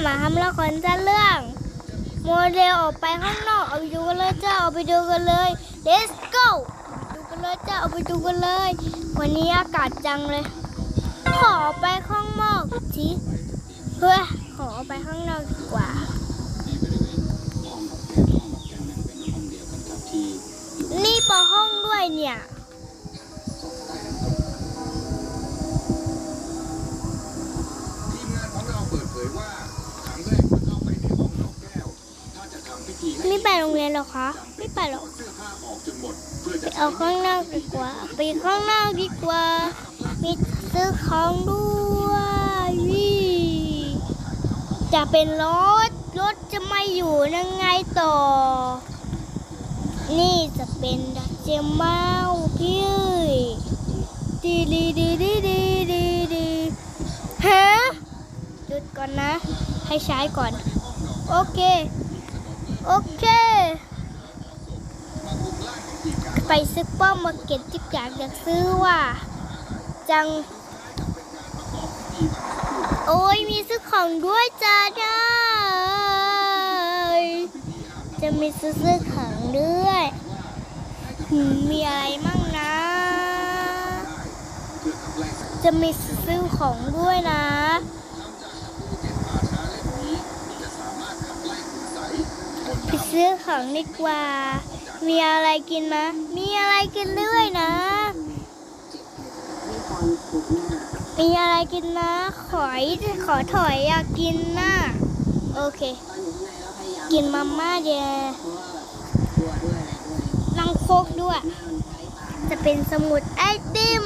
จะมาทำละครจะเรื่อง โมเดลออกไปข้างนอก เอาไปดูกันเลยจ้าเอาไปดูกันเลย let's go ดูกันเลยจ้าเอาไปดูกันเลย วันนี้อากาศจังเลย ขอไปข้างนอกทีเพื่อขอไปข้างนอกดีกว่านี่ปอห้องด้วยเนี่ย ไม่ไปโรงเรียนหรอคะ ไม่ไปหรอกเสื้อผ้าออกจนหมดเอาข้างนอกดีกว่า ไปข้างนอกดีกว่า มีซื้อของด้วยวิจะเป็นรถ รถจะไม่อยู่ยังไงต่อ นี่จะเป็นดักเจมเมาพี่ดีดีดีดีดีดีดีฮะหยุดก่อนนะ ให้ใช้ก่อน โอเค โอเค ไปซื้อป้อมมาเก็ตจิบอยากอยากซื้อว่าจัง โอ้ยมีซื้อของด้วยจ้าได้ จะมีซื้อซื้อของด้วย มีอะไรมั่งนะ จะมีซื้อของด้วยนะ ไปซื้อของดีกว่า มีอะไรกินนะมีอะไรกินด้วยนะ มีอะไรกินนะขอยขอถอยอยากกินนะโอเค กินมาม่าเดียน้องโคกด้วย จะเป็นสมุดไอติม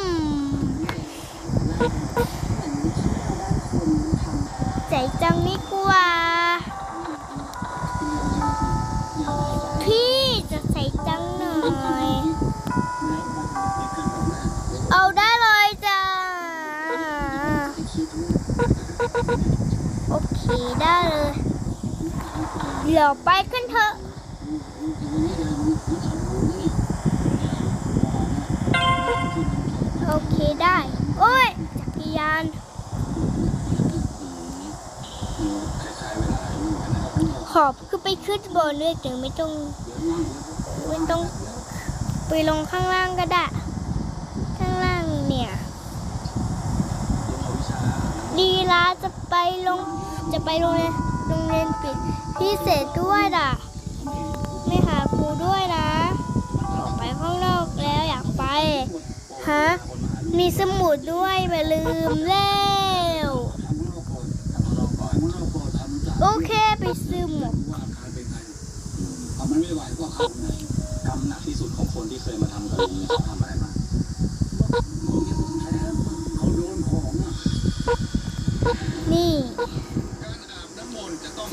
ใจจังนี่กว่า โอเค ได้เลย เดี๋ยวไปกันเถอะโอเคได้ โอ้ย จักรยานขอบคือไปขึ้นบนเลยถึงไม่ต้อง ไม่ต้อง ไปลงข้างล่างก็ได้ ข้างล่างเนี่ย ดีลาจะไปลงจะไปโรงเรียนโรงเรียนปิดพิเศษด้วยล่ะ ไม่หาครูด้วยนะออกไปข้างนอกแล้วอยากไปฮะมีสมุดด้วยไม่ลืมแล้วโอเคไปซื้อหมวกเอามันไม่ไหวก็ขับไงกรรมหนักที่สุดของคนที่เคยมาทำกับลุงเขาทำอะไรมาเขาโดนของอะ นี่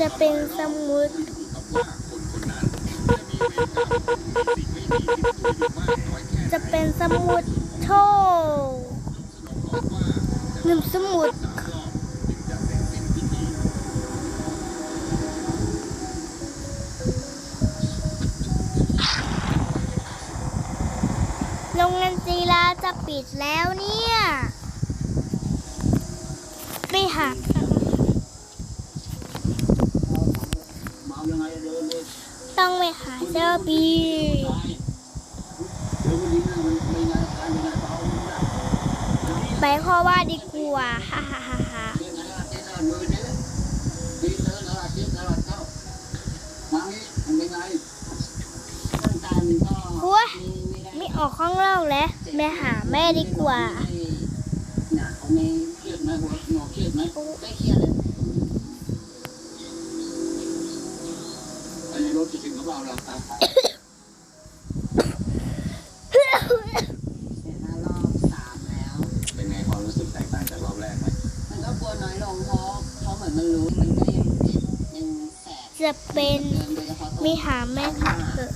จะเป็นสมุดจะเป็นสมุดโชว์หนึ่งสมุดโรงงานจีราจะปิดแล้วเนี่ย ไมายังไงเดินเลยต้องไปหาเจ้าบีเดินวันนี้มันไม่งานการเป็นงาบาไปข้อว่าดีกว่าฮ่าฮ่าฮ่าฮ่าหัวไม่ออกข้างนอกแล้วแม่หาแม่ดีกว่า ไหมอเครียดไหมไม่เครียดเลยไปในรถจะถึงกับเราเราตามเสร็จแล้วรอบสามแล้ว เป็นไงความรู้สึกแตกต่างจากรอบแรกไหมมันก็กลัวน้อยลงเพราะเพราะเหมือนมันรู้มันก็ยังยังแสบจะเป็นมีหาแม่ค่ะเถอะ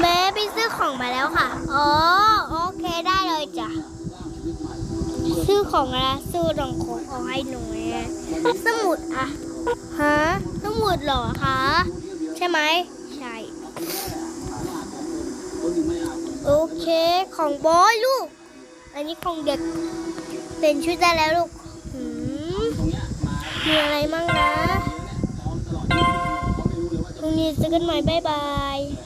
แม่ไปซื้อของมาแล้วค่ะ อ๋อ โอเคได้เลยจ้ะ ซื้อของอะไรซื้อรองของเอาให้หนูไงสมุดอะฮะสมุดเหรอคะใช่ไหมใช่คนหนึ่งไม่อาบโอเคของบอยลูก อันนี้ของเด็กเป็นชุดได้แล้วลูกหืมตรงเนี้ยมามีอะไรมั่งนะเนี่ยพรุ่งนี้เจอกันใหม่บ๊ายบายบ